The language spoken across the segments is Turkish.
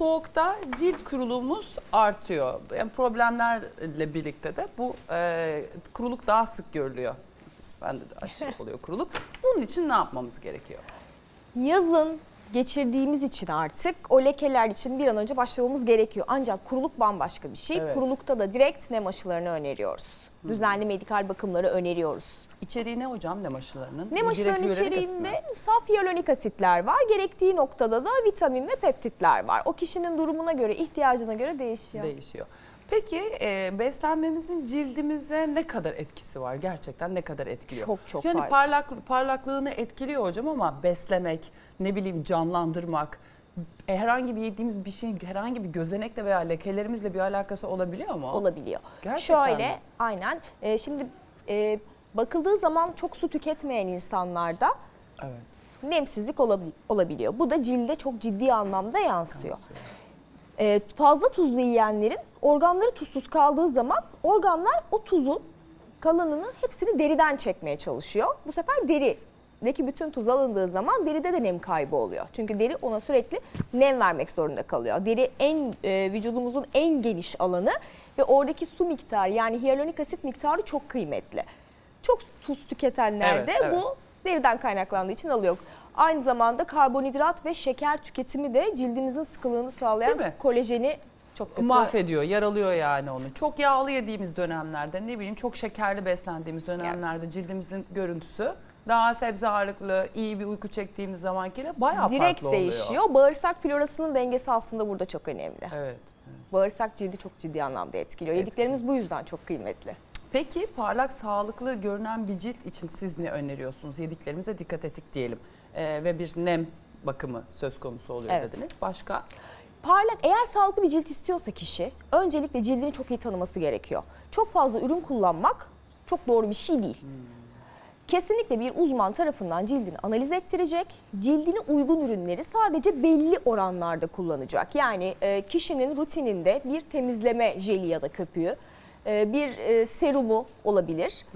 soğukta cilt kuruluğumuz artıyor. Yani problemlerle birlikte de bu e, kuruluk daha sık görülüyor. Bende de aşırı oluyor kuruluk. Bunun için ne yapmamız gerekiyor? Yazın geçirdiğimiz için artık o lekeler için bir an önce başlamamız gerekiyor. Ancak kuruluk bambaşka bir şey. Evet. Kurulukta da direkt nem aşılarını öneriyoruz. Düzenli medikal bakımları öneriyoruz. İçeriği ne hocam nem aşılarının? Nem aşılarının içeriğinde saf hyaluronik asitler var. Gerektiği noktada da vitamin ve peptitler var. O kişinin durumuna göre, ihtiyacına göre değişiyor. değişiyor. Peki e, beslenmemizin cildimize ne kadar etkisi var? Gerçekten ne kadar etkiliyor? Çok çok Yani faydalı. parlak, parlaklığını etkiliyor hocam ama beslemek, ne bileyim canlandırmak, e, herhangi bir yediğimiz bir şeyin herhangi bir gözenekle veya lekelerimizle bir alakası olabiliyor mu? olabiliyor. Gerçekten Şöyle mi? aynen e, şimdi e, bakıldığı zaman çok su tüketmeyen insanlarda Evet. nemsizlik olabi- olabiliyor. Bu da cilde çok ciddi anlamda yansıyor. E, fazla tuzlu yiyenlerin organları tuzsuz kaldığı zaman organlar o tuzun kalanını hepsini deriden çekmeye çalışıyor. Bu sefer derideki bütün tuz alındığı zaman deride de nem kaybı oluyor. Çünkü deri ona sürekli nem vermek zorunda kalıyor. Deri en e, vücudumuzun en geniş alanı ve oradaki su miktarı yani hyaluronik asit miktarı çok kıymetli. Çok tuz tüketenlerde Evet, evet. bu deriden kaynaklandığı için alıyor. Aynı zamanda karbonhidrat ve şeker tüketimi de cildimizin sıkılığını sağlayan kolajeni çok kötü. Mahvediyor, yaralıyor yani onu. Çok yağlı yediğimiz dönemlerde, ne bileyim çok şekerli beslendiğimiz dönemlerde cildimizin görüntüsü daha sebze ağırlıklı, iyi bir uyku çektiğimiz zamankiyle bayağı Direkt farklı oluyor. değişiyor. Bağırsak florasının dengesi aslında burada çok önemli. Evet. Bağırsak cildi çok ciddi anlamda etkiliyor. Yediklerimiz bu yüzden çok kıymetli. Peki parlak, sağlıklı görünen bir cilt için siz ne öneriyorsunuz? Yediklerimize dikkat ettik diyelim. Ee, ve bir nem bakımı söz konusu oluyor Evet. dediniz. Başka? Parlak eğer sağlıklı bir cilt istiyorsa kişi öncelikle cildini çok iyi tanıması gerekiyor. Çok fazla ürün kullanmak çok doğru bir şey değil. Kesinlikle bir uzman tarafından cildini analiz ettirecek. Cildine uygun ürünleri sadece belli oranlarda kullanacak. Yani e, kişinin rutininde bir temizleme jeli ya da köpüğü, e, bir e, serumu olabilir.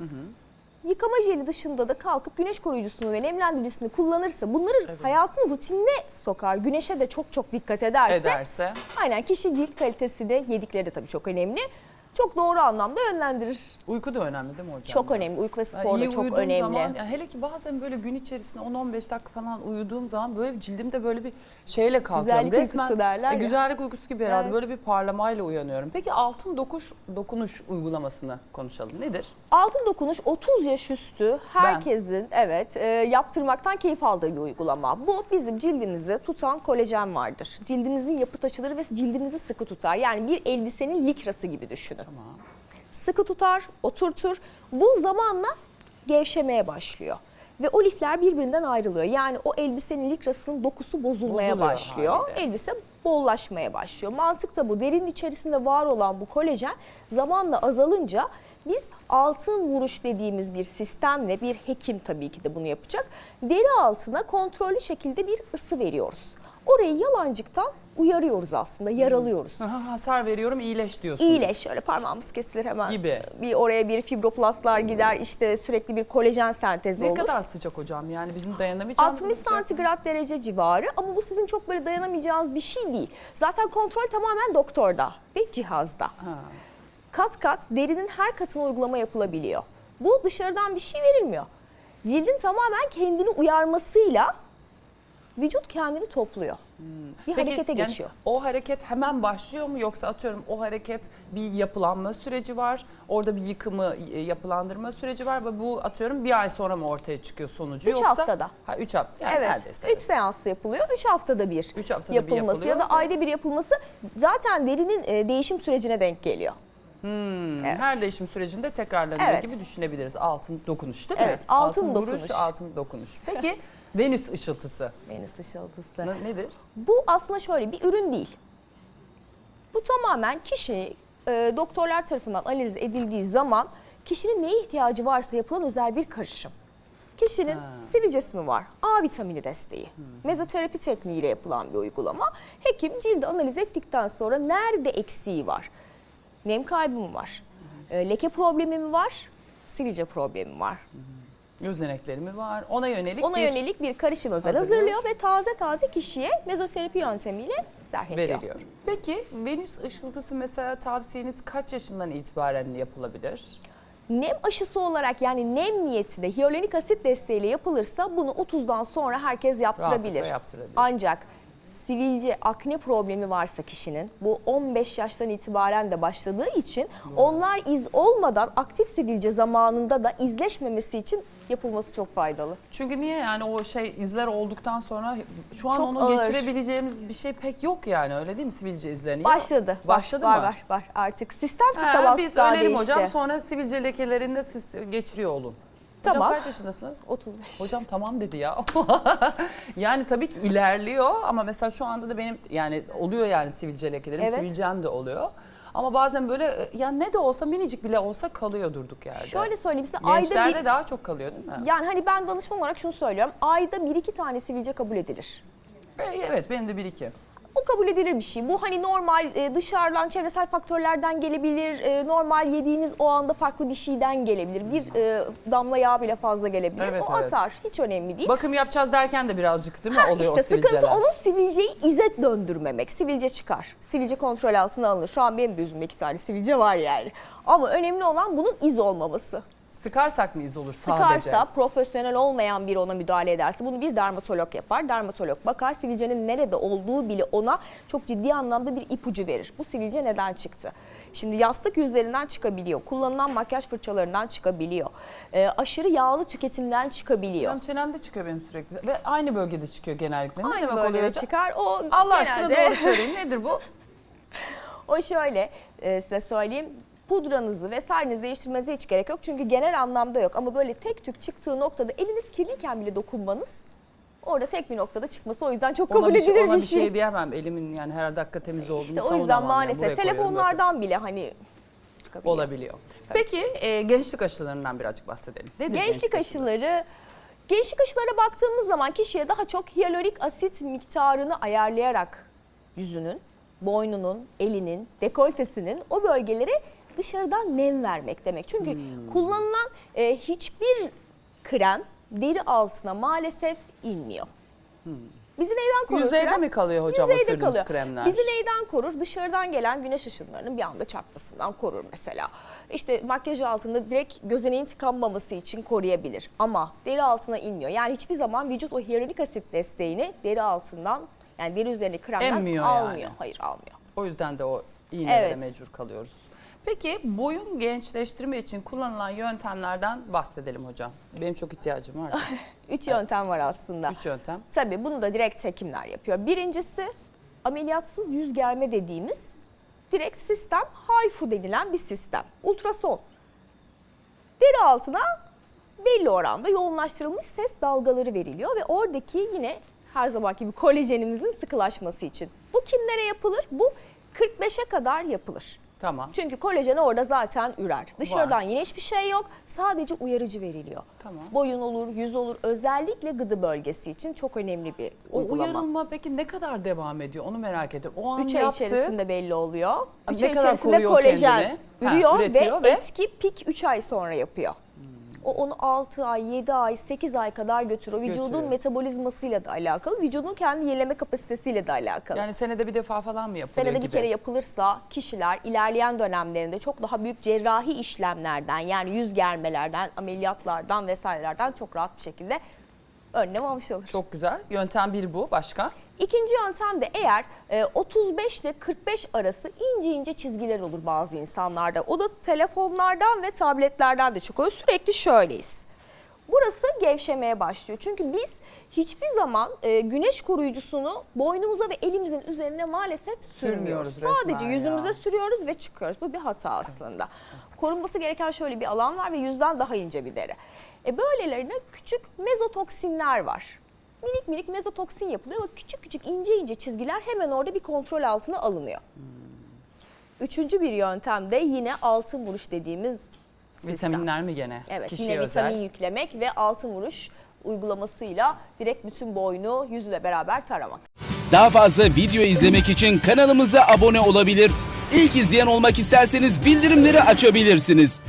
Yıkama jeli dışında da kalkıp güneş koruyucusunu ve nemlendiricisini kullanırsa bunları hayatın rutinine sokar. Güneşe de çok çok dikkat ederse Ederse. Aynen kişi cilt kalitesi de yedikleri de tabii çok önemli. Çok doğru anlamda yönlendirir. Uyku da önemli değil mi hocam? Çok önemli. Uyku ve Yani spor da iyi çok önemli. Zaman, ya hele ki bazen böyle gün içerisinde 10-15 dakika falan uyuduğum zaman böyle cildimde böyle bir şeyle kalkıyorum. Güzellik uykusu derler e, ya. Güzellik uykusu gibi herhalde Evet. böyle bir parlamayla uyanıyorum. Peki altın dokuş, dokunuş uygulamasını konuşalım. Nedir? Altın dokunuş 30 yaş üstü herkesin evet e, yaptırmaktan keyif aldığı bir uygulama. Bu bizim cildimizi tutan kolajen vardır. Cildimizin yapı taşıları ve cildimizi sıkı tutar. Yani bir elbisenin likrası gibi düşünün. Tamam. sıkı tutar, oturtur. Bu zamanla gevşemeye başlıyor. Ve o lifler birbirinden ayrılıyor. Yani o elbisenin likrasının dokusu bozulmaya Bozuluyor başlıyor. haliyle. Elbise bollaşmaya başlıyor. Mantık da bu. Derinin içerisinde var olan bu kolajen zamanla azalınca biz altın vuruş dediğimiz bir sistemle bir hekim tabii ki de bunu yapacak. Deri altına kontrollü şekilde bir ısı veriyoruz. Orayı yalancıktan uyarıyoruz aslında, yaralıyoruz. Aha, hasar veriyorum iyileş diyorsunuz. İyileş şöyle parmağımız kesilir hemen. Gibi. Bir oraya bir fibroplastlar gider işte sürekli bir kolajen sentezi Ne olur. kadar sıcak hocam yani bizim dayanamayacağımız 60 bir sıcak mı? santigrat derece civarı ama bu sizin çok böyle dayanamayacağınız bir şey değil. Zaten kontrol tamamen doktorda ve cihazda. Ha. Kat kat derinin her katına uygulama yapılabiliyor. Bu dışarıdan bir şey verilmiyor. Cildin tamamen kendini uyarmasıyla vücut kendini topluyor. Bir Peki, harekete yani geçiyor. O hareket hemen başlıyor mu yoksa atıyorum o hareket bir yapılanma süreci var. Orada bir yıkımı e, yapılandırma süreci var ve bu atıyorum bir ay sonra mı ortaya çıkıyor sonucu Üç yoksa? haftada. Ha 3 hafta yani evet. neredeyse. 3 seanslı yapılıyor. 3 haftada bir Üç haftada bir yapılması yapılıyor. ya da ayda bir yapılması zaten derinin e, değişim sürecine denk geliyor. Hmm, Evet. Her değişim sürecinde tekrarlanıyor Evet. gibi düşünebiliriz. Altın dokunuş değil mi? Evet, altın vuruş, dokunuş. altın dokunuş. Peki Venüs ışıltısı Venüs ışıltısı. ne- nedir? Bu aslında şöyle bir ürün değil. Bu tamamen kişi e, doktorlar tarafından analiz edildiği zaman kişinin neye ihtiyacı varsa yapılan özel bir karışım. Kişinin Ha. sivilcesi mi var? A vitamini desteği. Mezoterapi tekniğiyle yapılan bir uygulama. Hekim cildi analiz ettikten sonra nerede eksiği var? Nem kaybı mı var? E, leke problemi mi var? Sivilce problemi mi var? Gözenekleri mi var? Ona yönelik Ona bir yönelik bir karışım özel hazırlıyor. ve taze taze kişiye mezoterapi yöntemiyle zerh ediyor. veriliyor. Peki Venüs ışıltısı mesela tavsiyeniz kaç yaşından itibaren yapılabilir? Nem aşısı olarak yani nem niyetinde hyaluronik asit desteğiyle yapılırsa bunu 30'dan sonra herkes yaptırabilir. Rahatlıkla yaptırabilir. Ancak sivilce, akne problemi varsa kişinin bu 15 yaştan itibaren de başladığı için onlar iz olmadan aktif sivilce zamanında da izleşmemesi için yapılması çok faydalı. Çünkü niye yani o şey izler olduktan sonra şu an Çok onu ağır. geçirebileceğimiz bir şey pek yok yani öyle değil mi sivilce izlerini? Başladı. Var, Başladı var, mı? Var var Artık sistem Ha, sistem biz daha ölelim değişti. hocam sonra sivilce lekelerinde siz geçiriyor olun. Tamam. Hocam kaç yaşındasınız? 35. Hocam tamam dedi ya. yani tabii ki ilerliyor ama mesela şu anda da benim yani oluyor yani sivilce lekelerim, Evet. sivilcem de oluyor. Ama bazen böyle yani ne de olsa minicik bile olsa kalıyor durduk yerde. Şöyle söyleyeyim size ayda bir daha çok kalıyor değil mi? yani hani ben danışman olarak şunu söylüyorum. Ayda bir iki tane sivilce kabul edilir. E, Evet benim de bir iki. O kabul edilir bir şey. Bu hani normal e, dışarıdan çevresel faktörlerden gelebilir. e, Normal yediğiniz o anda farklı bir şeyden gelebilir. Bir e, damla yağ bile fazla gelebilir. Evet, o evet. atar. Hiç önemli değil. Bakım yapacağız derken de birazcık değil mi Ha, oluyor işte o sivilceler? sıkıntı onun sivilceyi ize döndürmemek. Sivilce çıkar. Sivilce kontrol altına alınır. Şu an benim de yüzümde iki tane sivilce var yani. Ama önemli olan bunun iz olmaması. Sıkarsak mı iz olur sadece? Sıkarsa profesyonel olmayan biri ona müdahale ederse bunu bir dermatolog yapar. Dermatolog bakar sivilcenin nerede olduğu bile ona çok ciddi anlamda bir ipucu verir. Bu sivilce neden çıktı? Şimdi yastık yüzlerinden çıkabiliyor. Kullanılan makyaj fırçalarından çıkabiliyor. Ee, aşırı yağlı tüketimden çıkabiliyor. Hocam çenemde çıkıyor benim sürekli ve aynı bölgede çıkıyor genellikle. Ne Aynı demek oluyor çıkar. O Allah aşkına genelde- doğru söyleyin nedir bu? O şöyle e, size söyleyeyim. Pudranızı vesairenizi değiştirmenize hiç gerek yok. Çünkü genel anlamda yok. Ama böyle tek tük çıktığı noktada eliniz kirliyken bile dokunmanız orada tek bir noktada çıkması o yüzden çok Ona kabul bir şey, edilir ona bir bir şey. şey diyemem. Elimin yani her dakika temiz olduğunu İşte o yüzden yani. maalesef telefonlardan bile hani çıkabiliyor. olabiliyor. Peki e, gençlik aşılarından birazcık bahsedelim. Nedir Gençlik aşıları Gençlik aşılara baktığımız zaman kişiye daha çok hyaluronik asit miktarını ayarlayarak yüzünün, boynunun, elinin, dekoltesinin o bölgelere dışarıdan nem vermek demek. Çünkü Hmm. kullanılan e, hiçbir krem deri altına maalesef inmiyor. Bizi neyden korur Yüzeyde krem? mi kalıyor hocam o Yüzeyde sürdüğümüz kalıyor. kremler? Bizi neyden korur? Dışarıdan gelen güneş ışınlarının bir anda çarpmasından korur mesela. İşte makyaj altında direkt gözeneğin tıkanmaması için koruyabilir. Ama deri altına inmiyor. Yani hiçbir zaman vücut o hyaluronik asit desteğini deri altından yani deri üzerine kremden Emmiyor yani. almıyor. Hayır almıyor. O yüzden de o iğnelere Evet. mecbur kalıyoruz. Peki boyun gençleştirme için kullanılan yöntemlerden bahsedelim hocam. Benim çok ihtiyacım var. Üç yöntem var aslında. Üç yöntem. Tabii bunu da direkt hekimler yapıyor. Birincisi ameliyatsız yüz germe dediğimiz direkt sistem HIFU denilen bir sistem. Ultrason. Deri altına belli oranda yoğunlaştırılmış ses dalgaları veriliyor ve oradaki yine her zamanki gibi kolajenimizin sıkılaşması için. Bu kimlere yapılır? Bu 45'e kadar yapılır. Tamam. Çünkü kolajen orada zaten ürer. Dışarıdan yine hiçbir şey yok. Sadece uyarıcı veriliyor. Tamam. Boyun olur, yüz olur. Özellikle gıdı bölgesi için çok önemli bir O uygulama. uyarılma peki ne kadar devam ediyor? Onu merak ediyorum. O an 3 ay yaptı. içerisinde belli oluyor. Ne 3 ay kadar içerisinde koruyor kolajen kendini? Ha, ürüyor ve ve- etki pik 3 ay sonra yapıyor. O onu 6 ay, 7 ay, 8 ay kadar götürüyor. Vücudun Götürüyor. metabolizmasıyla da alakalı, vücudun kendi yenileme kapasitesiyle de alakalı. Yani senede bir defa falan mı yapılıyor Senede bir gibi? kere yapılırsa kişiler ilerleyen dönemlerinde çok daha büyük cerrahi işlemlerden yani yüz germelerden, ameliyatlardan vesairelerden çok rahat bir şekilde önlem almış olur. Çok güzel. Yöntem bir bu. Başka? İkinci yöntem de eğer e, 35 ile 45 arası ince ince çizgiler olur bazı insanlarda. O da telefonlardan ve tabletlerden de çok olur. Sürekli şöyleyiz. Burası gevşemeye başlıyor. Çünkü biz hiçbir zaman e, güneş koruyucusunu boynumuza ve elimizin üzerine maalesef sürmüyoruz. Sürmüyoruz Sadece ya. yüzümüze sürüyoruz ve çıkıyoruz. Bu bir hata aslında. Korunması gereken şöyle bir alan var ve yüzden daha ince bir deri. E böylelerine küçük mezotoksinler var. Minik minik mezotoksin yapılıyor ve küçük küçük ince ince çizgiler hemen orada bir kontrol altına alınıyor. Üçüncü bir yöntem de yine altın vuruş dediğimiz sistem. Vitaminler mi gene? Evet Kişiye yine özel. vitamin yüklemek ve altın vuruş uygulamasıyla direkt bütün boynu yüzle beraber taramak. Daha fazla video izlemek için kanalımıza abone olabilir. İlk izleyen olmak isterseniz bildirimleri açabilirsiniz.